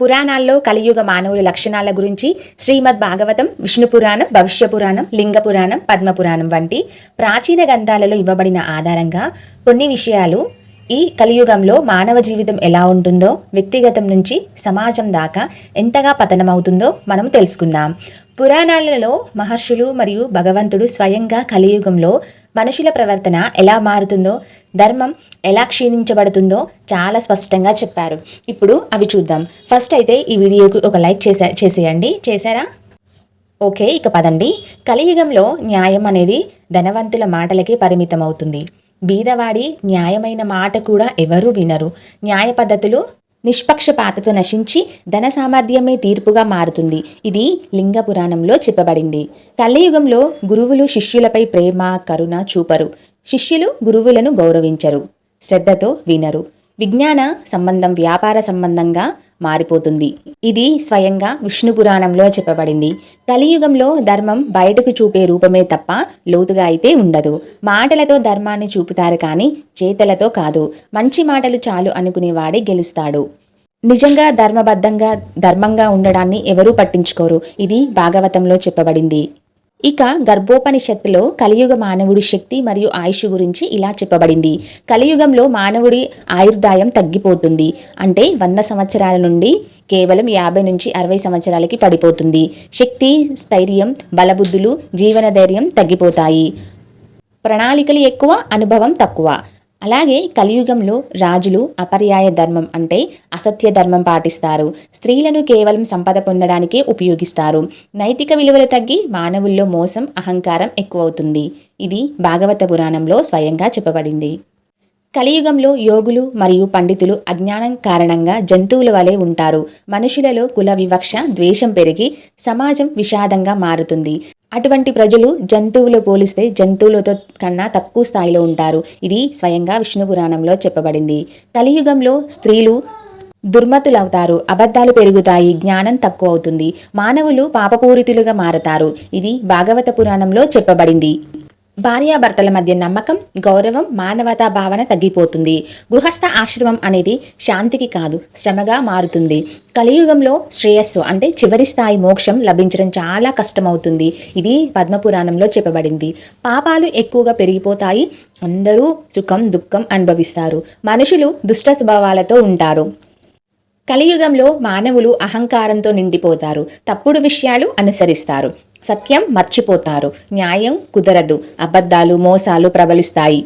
పురాణాల్లో కలియుగ మానవుల లక్షణాల గురించి శ్రీమద్ భాగవతం విష్ణు పురాణం భవిష్య పురాణం లింగ పురాణం పద్మ పురాణం వంటి ప్రాచీన గ్రంథాలలో ఇవ్వబడిన ఆధారంగా కొన్ని విషయాలు ఈ కలియుగంలో మానవ జీవితం ఎలా ఉంటుందో వ్యక్తిగతం నుంచి సమాజం దాకా ఎంతగా పతనమవుతుందో మనం తెలుసుకుందాం. పురాణాలలో మహర్షులు మరియు భగవంతుడు స్వయంగా కలియుగంలో మనుషుల ప్రవర్తన ఎలా మారుతుందో ధర్మం ఎలా క్షీణించబడుతుందో చాలా స్పష్టంగా చెప్పారు. ఇప్పుడు అవి చూద్దాం. ఫస్ట్ అయితే ఈ వీడియోకి ఒక లైక్ చేసా చేసేయండి. చేశారా? ఓకే ఇక పదండి. కలియుగంలో న్యాయం అనేది ధనవంతుల మాటలకే పరిమితం అవుతుంది బీదవాడి న్యాయమైన మాట కూడా ఎవరూ వినరు. న్యాయ పద్ధతులు నిష్పక్షపాతత నశించి ధన సామర్థ్యమే తీర్పుగా మారుతుంది. ఇది లింగ పురాణంలో చెప్పబడింది. కలియుగంలో గురువులు శిష్యులపై ప్రేమ కరుణ చూపరు. శిష్యులు గురువులను గౌరవించరు. శ్రద్ధతో వినరు. విజ్ఞాన సంబంధం వ్యాపార సంబంధంగా మారిపోతుంది. ఇది స్వయంగా విష్ణు పురాణంలో చెప్పబడింది. కలియుగంలో ధర్మం బయటకు చూపే రూపమే తప్ప లోతుగా అయితే ఉండదు. మాటలతో ధర్మాన్ని చూపుతారు కానీ చేతలతో కాదు. మంచి మాటలు చాలు అనుకునేవాడే గెలుస్తాడు. నిజంగా ధర్మబద్ధంగా ధర్మంగా ఉండడాన్ని ఎవరూ పట్టించుకోరు. ఇది భాగవతంలో చెప్పబడింది. ఇక గర్భోపనిషత్తులో కలియుగ మానవుడి శక్తి మరియు ఆయుష్ గురించి ఇలా చెప్పబడింది. కలియుగంలో మానవుడి ఆయుర్దాయం తగ్గిపోతుంది. అంటే వంద సంవత్సరాల నుండి కేవలం యాభై నుంచి అరవై సంవత్సరాలకి పడిపోతుంది. శక్తి స్థైర్యం బలబుద్ధులు జీవన ధైర్యం తగ్గిపోతాయి. ప్రణాళికలు ఎక్కువ అనుభవం తక్కువ. అలాగే కలియుగంలో రాజులు అపర్యాయ ధర్మం అంటే అసత్య ధర్మం పాటిస్తారు. స్త్రీలను కేవలం సంపద పొందడానికే ఉపయోగిస్తారు. నైతిక విలువలు తగ్గి మానవుల్లో మోసం అహంకారం ఎక్కువవుతుంది. ఇది భాగవత పురాణంలో స్వయంగా చెప్పబడింది. కలియుగంలో యోగులు మరియు పండితులు అజ్ఞానం కారణంగా జంతువుల వలె ఉంటారు. మనుషులలో కుల వివక్ష ద్వేషం పెరిగి సమాజం విషాదంగా మారుతుంది. అటువంటి ప్రజలు జంతువులు పోలిస్తే జంతువులతో కన్నా తక్కువ స్థాయిలో ఉంటారు. ఇది స్వయంగా విష్ణు పురాణంలో చెప్పబడింది. కలియుగంలో స్త్రీలు దుర్మతులవుతారు. అబద్ధాలు పెరుగుతాయి. జ్ఞానం తక్కువ అవుతుంది మానవులు పాపపూరితులుగా మారతారు. ఇది భాగవత పురాణంలో చెప్పబడింది. భార్యాభర్తల మధ్య నమ్మకం గౌరవం మానవతా భావన తగ్గిపోతుంది. గృహస్థ ఆశ్రమం అనేది శాంతికి కాదు శ్రమగా మారుతుంది. కలియుగంలో శ్రేయస్సు అంటే చివరి స్థాయి మోక్షం లభించడం చాలా కష్టమవుతుంది. ఇది పద్మపురాణంలో చెప్పబడింది. పాపాలు ఎక్కువగా పెరిగిపోతాయి అందరూ సుఖం దుఃఖం అనుభవిస్తారు. మనుషులు దుష్ట స్వభావాలతో ఉంటారు. కలియుగంలో మానవులు అహంకారంతో నిండిపోతారు. తప్పుడు విషయాలు అనుసరిస్తారు. సత్యం మర్చిపోతారు. న్యాయం కుదరదు. అబద్ధాలు మోసాలు ప్రబలిస్తాయి.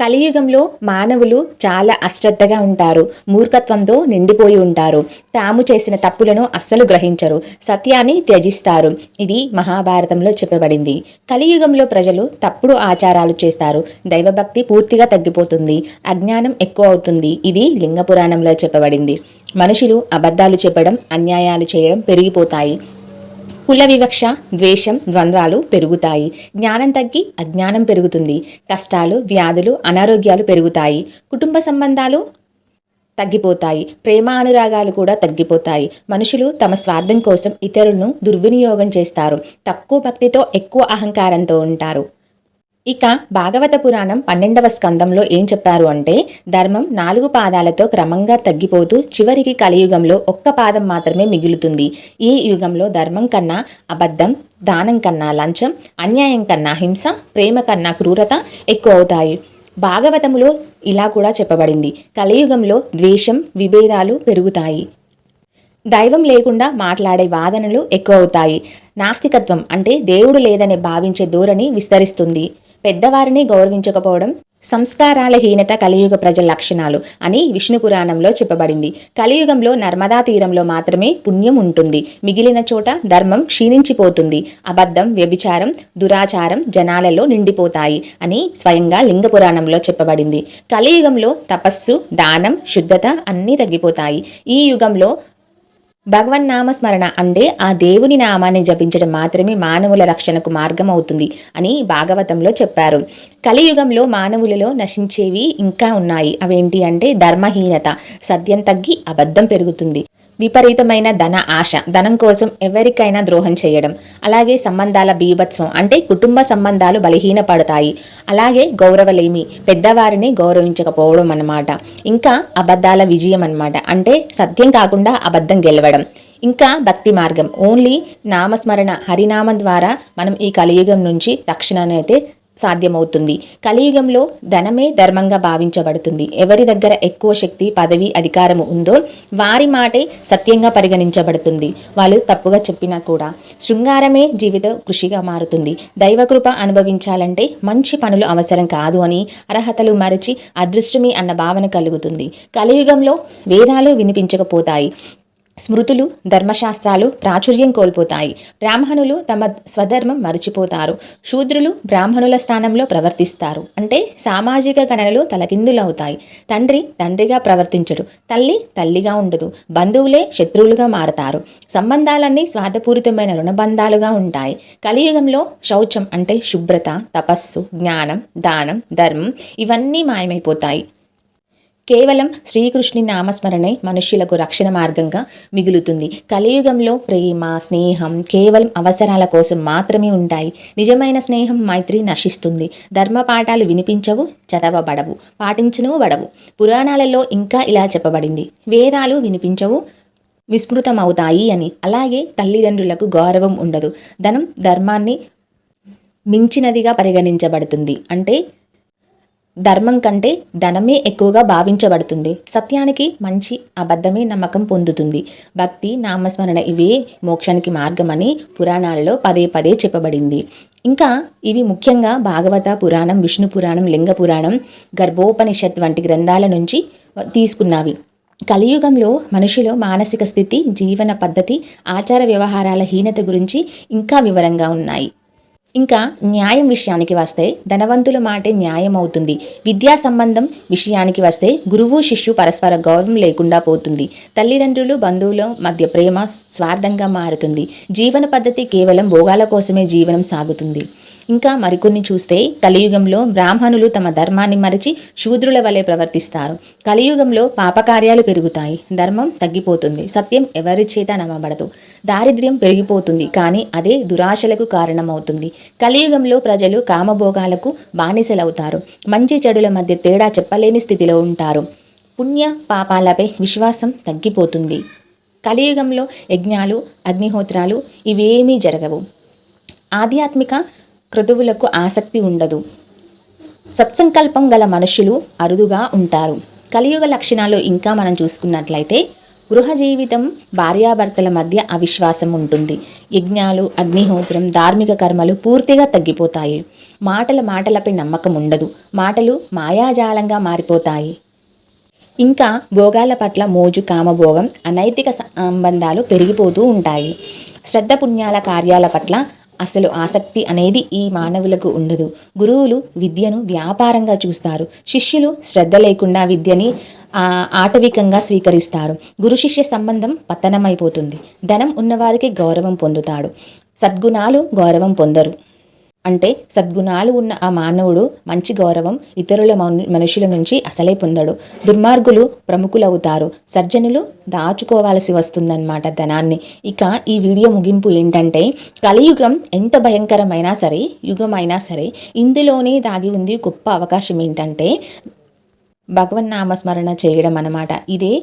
కలియుగంలో మానవులు చాలా అశ్రద్ధగా ఉంటారు. మూర్ఖత్వంతో నిండిపోయి ఉంటారు. తాము చేసిన తప్పులను అస్సలు గ్రహించరు. సత్యాన్ని త్యజిస్తారు. ఇది మహాభారతంలో చెప్పబడింది. కలియుగంలో ప్రజలు తప్పుడు ఆచారాలు చేస్తారు. దైవభక్తి పూర్తిగా తగ్గిపోతుంది. అజ్ఞానం ఎక్కువ అవుతుంది. ఇది లింగ పురాణంలో చెప్పబడింది. మనుషులు అబద్ధాలు చెప్పడం అన్యాయాలు చేయడం పెరిగిపోతాయి. కుల వివక్ష ద్వేషం ద్వంద్వాలు పెరుగుతాయి. జ్ఞానం తగ్గి అజ్ఞానం పెరుగుతుంది. కష్టాలు వ్యాధులు అనారోగ్యాలు పెరుగుతాయి. కుటుంబ సంబంధాలు తగ్గిపోతాయి. ప్రేమ అనురాగాలు కూడా తగ్గిపోతాయి. మనుషులు తమ స్వార్థం కోసం ఇతరులను దుర్వినియోగం చేస్తారు. తక్కువ భక్తితో ఎక్కువ అహంకారంతో ఉంటారు. ఇక భాగవత పురాణం పన్నెండవ స్కందంలో ఏం చెప్పారు అంటే ధర్మం నాలుగు పాదాలతో క్రమంగా తగ్గిపోతూ చివరికి కలియుగంలో ఒక్క పాదం మాత్రమే మిగులుతుంది. ఈ యుగంలో ధర్మం కన్నా అబద్ధం దానం కన్నా లంచం అన్యాయం కన్నా హింస ప్రేమ కన్నా క్రూరత ఎక్కువ అవుతాయి. భాగవతములో ఇలా కూడా చెప్పబడింది. కలియుగంలో ద్వేషం విభేదాలు పెరుగుతాయి. దైవం లేకుండా మాట్లాడే వాదనలు ఎక్కువ అవుతాయి. నాస్తికత్వం అంటే దేవుడు లేదని భావించే ధోరణి విస్తరిస్తుంది. పెద్దవారిని గౌరవించకపోవడం సంస్కారాల హీనత కలియుగ ప్రజల లక్షణాలు అని విష్ణు పురాణంలో చెప్పబడింది. కలియుగంలో నర్మదా తీరంలో మాత్రమే పుణ్యం ఉంటుంది. మిగిలిన చోట ధర్మం క్షీణించిపోతుంది. అబద్ధం వ్యభిచారం దురాచారం జనాలలో నిండిపోతాయి అని స్వయంగా లింగ పురాణంలో చెప్పబడింది. కలియుగంలో తపస్సు దానం శుద్ధత అన్నీ తగ్గిపోతాయి. ఈ యుగంలో భగవన్నామస్మరణ అంటే ఆ దేవుని నామాన్ని జపించడం మాత్రమే మానవుల రక్షణకు మార్గం అవుతుంది అని భాగవతంలో చెప్పారు. కలియుగంలో మానవులలో నశించేవి ఇంకా ఉన్నాయి. అవేంటి అంటే ధర్మహీనత సత్యం తగ్గి అబద్ధం పెరుగుతుంది. విపరీతమైన ధన ఆశ ధనం కోసం ఎవరికైనా ద్రోహం చేయడం అలాగే సంబంధాల బీభత్సం అంటే కుటుంబ సంబంధాలు బలహీనపడతాయి. అలాగే గౌరవలేమి పెద్దవారిని గౌరవించకపోవడం అన్నమాట. ఇంకా అబద్ధాల విజయం అన్నమాట. అంటే సత్యం కాకుండా అబద్ధం గెలవడం. ఇంకా భక్తి మార్గం. ఓన్లీ నామస్మరణ హరినామం ద్వారా మనం ఈ కలియుగం నుంచి రక్షణనైతే సాధ్యమవుతుంది. కలియుగంలో ధనమే ధర్మంగా భావించబడుతుంది. ఎవరి దగ్గర ఎక్కువ శక్తి పదవి అధికారము ఉందో వారి మాటే సత్యంగా పరిగణించబడుతుంది. వాళ్ళు తప్పుగా చెప్పినా కూడా శృంగారమే జీవిత కృషిగా మారుతుంది. దైవకృప అనుభవించాలంటే మంచి పనులు అవసరం కాదు అని అర్హతలు మరచి అదృష్టమే అన్న భావన కలుగుతుంది. కలియుగంలో వేదాలు వినిపించకపోతాయి. స్మృతులు ధర్మశాస్త్రాలు ప్రాచుర్యం కోల్పోతాయి. బ్రాహ్మణులు తమ స్వధర్మం మరిచిపోతారు. శూద్రులు బ్రాహ్మణుల స్థానంలో ప్రవర్తిస్తారు. అంటే సామాజిక గణనలు తలకిందులవుతాయి. తండ్రి తండ్రిగా ప్రవర్తించడు. తల్లి తల్లిగా ఉండదు. బంధువులే శత్రువులుగా మారతారు. సంబంధాలన్నీ స్వార్థపూరితమైన రుణబంధాలుగా ఉంటాయి. కలియుగంలో శౌచం అంటే శుభ్రత తపస్సు జ్ఞానం దానం ధర్మం ఇవన్నీ మాయమైపోతాయి. కేవలం శ్రీకృష్ణుని నామస్మరణే మనుష్యులకు రక్షణ మార్గంగా మిగులుతుంది. కలియుగంలో ప్రేమ స్నేహం కేవలం అవసరాల కోసం మాత్రమే ఉంటాయి. నిజమైన స్నేహం మైత్రి నశిస్తుంది. ధర్మ పాఠాలు వినిపించవు చదవబడవు పాటించను బడవు పురాణాలలో ఇంకా ఇలా చెప్పబడింది. వేదాలు వినిపించవు విస్మృతమవుతాయి అని. అలాగే తల్లిదండ్రులకు గౌరవం ఉండదు. ధనం ధర్మాన్ని మించినదిగా పరిగణించబడుతుంది. అంటే ధర్మం కంటే ధనమే ఎక్కువగా భావించబడుతుంది. సత్యానికి మంచి అబద్ధమే నమ్మకం పొందుతుంది. భక్తి నామస్మరణ ఇవే మోక్షానికి మార్గమని పురాణాలలో పదే పదే చెప్పబడింది. ఇంకా ఇవి ముఖ్యంగా భాగవత పురాణం విష్ణు పురాణం లింగ పురాణం గర్భోపనిషత్ వంటి గ్రంథాల నుంచి తీసుకున్నవి. కలియుగంలో మనుషుల మానసిక స్థితి జీవన పద్ధతి ఆచార వ్యవహారాల హీనత గురించి ఇంకా వివరంగా ఉన్నాయి. ఇంకా న్యాయం విషయానికి వస్తే ధనవంతుల మాటే న్యాయం అవుతుంది విద్యా సంబంధం విషయానికి వస్తే గురువు శిష్యు పరస్పర గౌరవం లేకుండా పోతుంది. తల్లిదండ్రులు బంధువుల మధ్య ప్రేమ స్వార్థంగా మారుతుంది. జీవన పద్ధతి కేవలం భోగాల కోసమే జీవనం సాగుతుంది. ఇంకా మరికొన్ని చూస్తే కలియుగంలో బ్రాహ్మణులు తమ ధర్మాన్ని మరిచి శూద్రుల వలె ప్రవర్తిస్తారు. కలియుగంలో పాపకార్యాలు పెరుగుతాయి. ధర్మం తగ్గిపోతుంది. సత్యం ఎవరి చేత నమ్మబడదు. దారిద్ర్యం పెరిగిపోతుంది కానీ అదే దురాశలకు కారణమవుతుంది. కలియుగంలో ప్రజలు కామభోగాలకు బానిసలవుతారు. మంచి చెడుల మధ్య తేడా చెప్పలేని స్థితిలో ఉంటారు. పుణ్య పాపాలపై విశ్వాసం తగ్గిపోతుంది. కలియుగంలో యజ్ఞాలు అగ్నిహోత్రాలు ఇవేమీ జరగవు. ఆధ్యాత్మిక క్రతువులకు ఆసక్తి ఉండదు. సత్సంకల్పం గల మనుషులు అరుదుగా ఉంటారు. కలియుగ లక్షణాలు ఇంకా మనం చూసుకున్నట్లయితే గృహ జీవితం భార్యాభర్తల మధ్య అవిశ్వాసం ఉంటుంది. యజ్ఞాలు అగ్నిహోత్రం ధార్మిక కర్మలు పూర్తిగా తగ్గిపోతాయి. మాటల మాటలపై నమ్మకం ఉండదు. మాటలు మాయాజాలంగా మారిపోతాయి. ఇంకా భోగాల పట్ల మోజు కామభోగం అనైతిక సంబంధాలు పెరిగిపోతూ ఉంటాయి. శ్రద్ధ పుణ్యాల కార్యాల పట్ల అసలు ఆసక్తి అనేది ఈ మానవులకు ఉండదు. గురువులు విద్యను వ్యాపారంగా చూస్తారు. శిష్యులు శ్రద్ధ లేకుండా విద్యని ఆటవికంగా స్వీకరిస్తారు. గురు శిష్య సంబంధం పతనమైపోతుంది. ధనం ఉన్నవారికి గౌరవం పొందుతాడు. సద్గుణాలు గౌరవం పొందరు. అంటే సద్గుణాలు ఉన్న ఆ మానవుడు మంచి గౌరవం ఇతరుల మనుషుల నుంచి అసలే పొందడు. దుర్మార్గులు ప్రముఖులవుతారు. సర్జనులు దాచుకోవాల్సి వస్తుందన్నమాట ధనాన్ని. ఇక ఈ వీడియో ముగింపు ఏంటంటే కలియుగం ఎంత భయంకరమైనా సరే యుగమైనా సరే ఇందులోనే దాగి ఉంది గొప్ప అవకాశం ఏంటంటే భగవన్నామస్మరణ చేయడం అన్నమాట. ఇదే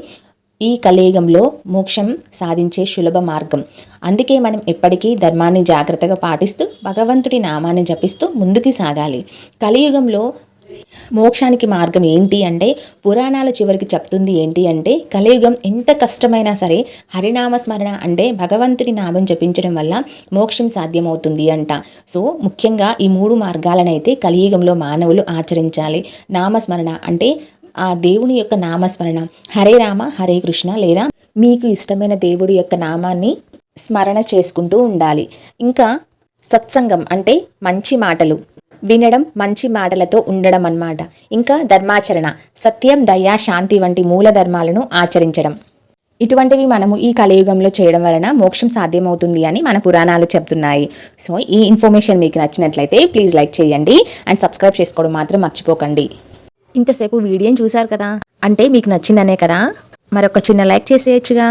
ఈ కలియుగంలో మోక్షం సాధించే సులభ మార్గం. అందుకే మనం ఎప్పటికీ ధర్మాన్ని జాగ్రత్తగా పాటిస్తూ భగవంతుడి నామాన్ని జపిస్తూ ముందుకు సాగాలి. కలియుగంలో మోక్షానికి మార్గం ఏంటి అంటే పురాణాల చివరికి చెప్తుంది ఏంటి అంటే కలియుగం ఎంత కష్టమైనా సరే హరినామ స్మరణ అంటే భగవంతుని నామం జపించడం వల్ల మోక్షం సాధ్యమవుతుంది అంట. సో ముఖ్యంగా ఈ మూడు మార్గాలనైతే కలియుగంలో మానవులు ఆచరించాలి. నామస్మరణ అంటే ఆ దేవుని యొక్క నామస్మరణ. హరే రామ హరే కృష్ణ లేదా మీకు ఇష్టమైన దేవుడి యొక్క నామాన్ని స్మరణ చేసుకుంటూ ఉండాలి. ఇంకా సత్సంగం అంటే మంచి మాటలు. వినడం మంచి మాటలతో ఉండడం అన్నమాట ఇంకా ధర్మాచరణ సత్యం దయ శాంతి వంటి మూల ధర్మాలను ఆచరించడం. ఇటువంటివి మనము ఈ కలియుగంలో చేయడం వలన మోక్షం సాధ్యమవుతుంది అని మన పురాణాలు చెప్తున్నాయి. సో ఈ ఇన్ఫర్మేషన్ మీకు నచ్చినట్లయితే ప్లీజ్ లైక్ చేయండి అండ్ సబ్స్క్రైబ్ చేసుకోవడం మాత్రం మర్చిపోకండి. ఇంతసేపు వీడియోని చూశారు కదా? అంటే మీకు నచ్చిందనే కదా? మరొక చిన్న లైక్ చేసేయచ్చుగా.